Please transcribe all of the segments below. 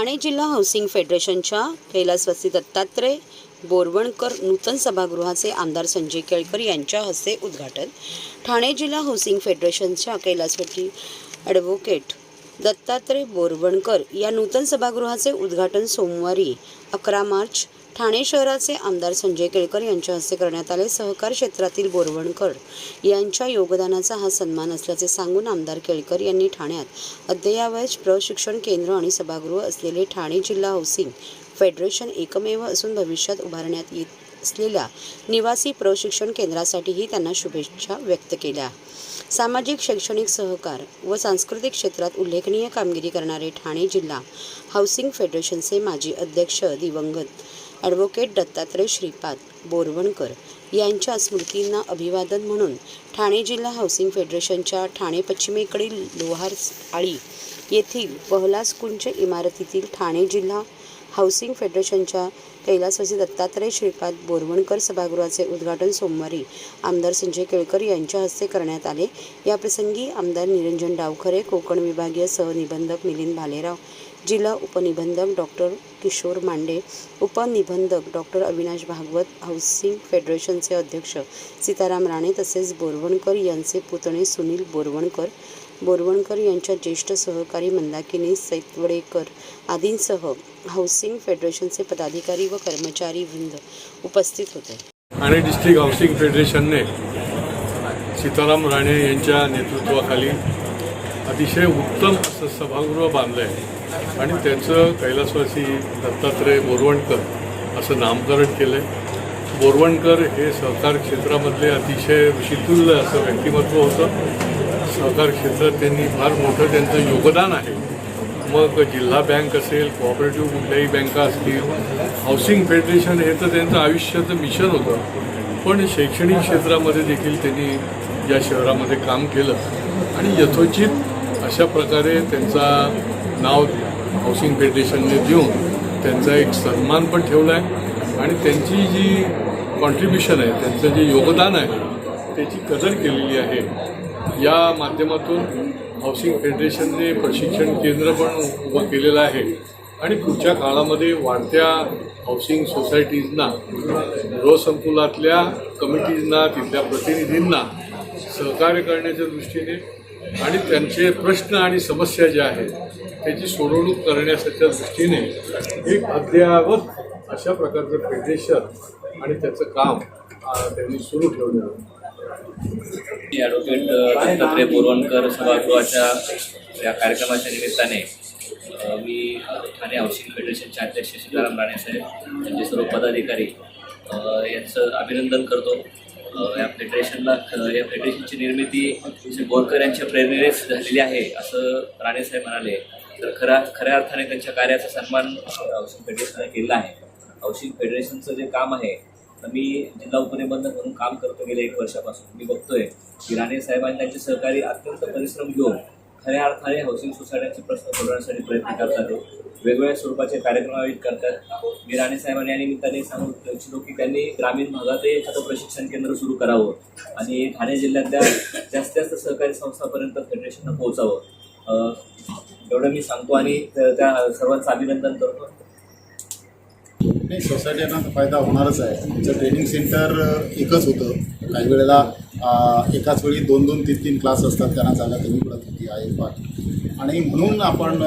ठाणे जिल्हा हाऊसिंग फेडरेशनच्या कैलासवासी दत्तात्रय बोरवणकर नूतन सभागृहाचे आमदार संजय केळकर यांच्या हस्ते उद्घाटन. ठाणे जिल्हा हाऊसिंग फेडरेशनच्या कैलासवासी ॲडव्होकेट दत्तात्रय बोरवणकर या नूतन सभागृहाचे उद्घाटन सोमवारी अकरा मार्च ठाणे शहराचे आमदार संजय केळकर यांच्या हस्ते करण्यात आले सहकार क्षेत्रातील बोरवणकर यांच्या योगदानाचा हा सन्मान असल्याचे सांगून आमदार केळकर यांनी ठाण्यात अद्ययावत प्रशिक्षण केंद्र आणि सभागृह असलेले ठाणे जिल्हा हाऊसिंग फेडरेशन एकमेव असून भविष्यात उभारण्यात येत असलेल्या निवासी प्रशिक्षण केंद्रासाठीही त्यांना शुभेच्छा व्यक्त केल्या. सामाजिक शैक्षणिक सहकार व सांस्कृतिक क्षेत्रात उल्लेखनीय कामगिरी करणारे ठाणे जिल्हा हाऊसिंग फेडरेशनचे माजी अध्यक्ष दिवंगत ॲडव्होकेट दत्तात्रय श्रीपाद बोरवणकर यांच्या स्मृतींना अभिवादन म्हणून ठाणे जिल्हा हाऊसिंग फेडरेशनच्या ठाणे पश्चिमेकडील लोहार आळी येथील पहलाज कुंज इमारतीतील ठाणे जिल्हा हाऊसिंग फेडरेशनच्या कैलासवासी दत्तात्रय श्रीपाद बोरवणकर सभागृहाचे उद्घाटन सोमवारी आमदार संजय केळकर यांच्या हस्ते करण्यात आले. याप्रसंगी आमदार निरंजन डावखरे कोकण विभागीय सहनिबंधक मिलिंद भालेराव जिल्हा उपनिबंधक डॉक्टर किशोर मांडे उपनिबंधक डॉक्टर अविनाश भागवत हाऊसिंग फेडरेशनचे अध्यक्ष सीताराम राणे तसेच बोरवणकर यांचे पुतणे सुनील बोरवणकर. बोरवणकर यांच्या ज्येष्ठ सहकारी मंदाकिनी सैतवडेकर आदींसह हाऊसिंग फेडरेशनचे पदाधिकारी व कर्मचारी वृंद उपस्थित होते. ठाणे डिस्ट्रिक्ट हाऊसिंग फेडरेशनने सीताराम राणे यांच्या नेतृत्वाखाली अतिशय उत्तम असं सभागृह बांधलं आहे आणि त्याचं कैलासवासी दत्तात्रय बोरवणकर असं नामकरण केलं आहे बोरवणकर हे सहकार क्षेत्रामधले अतिशय शितुल्य असं व्यक्तिमत्व होतं. सहकार क्षेत्रात त्यांनी फार मोठं त्यांचं योगदान आहे. मग जिल्हा बँक असेल कोऑपरेटिव्ह कुठल्याही बँका असतील हाऊसिंग फेडरेशन हे तर त्यांचं आयुष्याचं मिशन होतं. पण शैक्षणिक क्षेत्रामध्ये देखील त्यांनी या शहरामध्ये काम केलं. आणि यथोचित अशा प्रकारे त्यांचा नाव हाऊसिंग फेडरेशनने देऊन त्यांचा एक सन्मान पण ठेवला आहे. आणि त्यांची जी कॉन्ट्रीब्युशन आहे त्यांचं जे योगदान आहे त्याची कदर केलेली आहे. या माध्यमातून हाऊसिंग फेडरेशनने प्रशिक्षण केंद्र पण उभं केलेलं आहे. आणि पुढच्या काळामध्ये वाढत्या हाऊसिंग सोसायटीजना गृहसंकुलातल्या कमिटीजना तिथल्या प्रतिनिधींना सहकार्य करण्याच्या दृष्टीने आणि त्यांचे प्रश्न आणि समस्या ज्या आहेत त्याची सोडवणूक करण्याच्या दृष्टीने एक अद्ययावत अशा प्रकारचं फेडरेशन आणि त्याचं काम त्यांनी सुरू ठेवलेलं आहे. मी ॲडव्होकेट दत्तात्रय बोरवणकर सभागृहाच्या या कार्यक्रमाच्या निमित्ताने मी ठाणे हाऊसिंग फेडरेशनचे अध्यक्ष सीताराम राणे साहेब त्यांचे सर्व पदाधिकारी यांचं अभिनंदन करतो. या फेडरेशनला या फेडरेशनची निर्मिती बोरकर यांच्या प्रेरणेनेच झालेली आहे असं राणे साहेब म्हणाले. तर खरा खऱ्या अर्थाने त्यांच्या कार्याचा सन्मान हाऊसिंग फेडरेशनने केला आहे. हाऊसिंग फेडरेशनचं जे काम आहे तर मी जिल्हा उपनिबंधक म्हणून काम करतो गेल्या एक वर्षापासून. मी बघतोय की राणे साहेबांनी त्यांचे सहकारी अत्यंत परिश्रम घेऊन खऱ्या अर्थाने हाऊसिंग सोसायट्यांचे प्रश्न सोडवण्यासाठी प्रयत्न करतात वेगवेगळ्या स्वरूपाचे कार्यक्रम आयोजित करतात. मी राणे साहेबांनी या निमित्ताने सांगू इच्छितो की त्यांनी ग्रामीण भागातही एखादं प्रशिक्षण केंद्र सुरू करावं आणि ठाणे जिल्ह्यातल्या जास्तीत जास्त सहकारी संस्थापर्यंत फेडरेशनला पोहोचावं. एवढं मी सांगतो आणि त्या सर्वांचं अभिनंदन करतो. नाही सोसायटीना तर फायदा होणारच आहे. आमचं ट्रेनिंग सेंटर एकच होतं. काही वेळेला एकाच वेळी दोन दोन तीन तीन क्लास असतात. त्यांना जागा कमी पडत होती आहे पाठ. आणि म्हणून आपण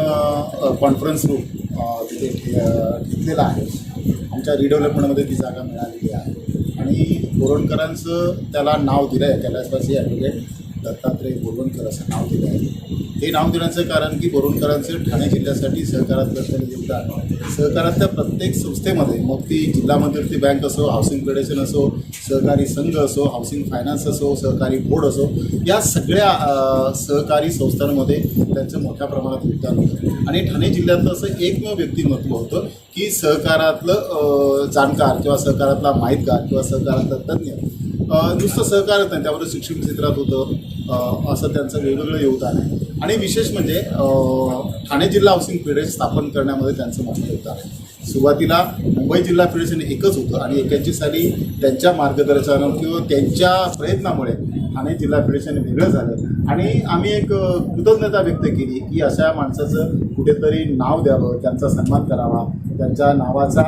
कॉन्फरन्स रूम तिथे घेतलेला आहे. आमच्या रिडेव्हलपमेंटमध्ये ती जागा मिळालेली आहे. आणि बोरवणकरांचं त्याला नाव दिलं आहे कैलासवासी ॲडव्होकेट दत्तात्रय बोरवणकर असं नाव दिलं आहे हे नाव देण्याचं कारण की बोरुणकरांचं ठाणे जिल्ह्यासाठी सहकारातलं त्यांनी योगदान. सहकारातल्या प्रत्येक संस्थेमध्ये मग ती जिल्हा मध्यवर्ती बँक असो हाऊसिंग फेडरेशन असो सहकारी संघ असो हाऊसिंग फायनान्स असो सहकारी बोर्ड असो या सगळ्या सहकारी संस्थांमध्ये त्यांचं मोठ्या प्रमाणात योगदान होतं. आणि ठाणे जिल्ह्यातलं असं एकमेव व्यक्तिमत्व होतं की सहकारातलं जाणकार किंवा सहकारातला माहितगार किंवा सहकारातला तज्ज्ञ नुसतं सहकारच नाही त्याबरोबर शिक्षण क्षेत्रात होतं असं त्यांचं वेगवेगळं योगदान आहे आणि विशेष म्हणजे ठाणे जिल्हा हाऊसिंग फेडरेशन स्थापन करण्यामध्ये त्यांचं मोठं योगदान आहे सुरुवातीला मुंबई जिल्हा फेडरेशन एकच होतं आणि एकाची साली त्यांच्या मार्गदर्शनानं किंवा त्यांच्या प्रयत्नामुळे ठाणे जिल्हा फेडरेशन वेगळं झालं. आणि आम्ही एक कृतज्ञता व्यक्त केली की अशा माणसाचं कुठेतरी नाव द्यावं त्यांचा सन्मान करावा त्यांच्या नावाचा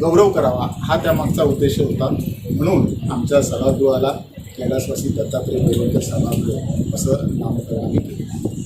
गौरव करावा हा त्यामागचा उद्देश होता. म्हणून आमच्या सभागृहाला कैलासवासी दत्तात्रय बोरवणकर सभागृह असं नामकरण आम्ही केलं.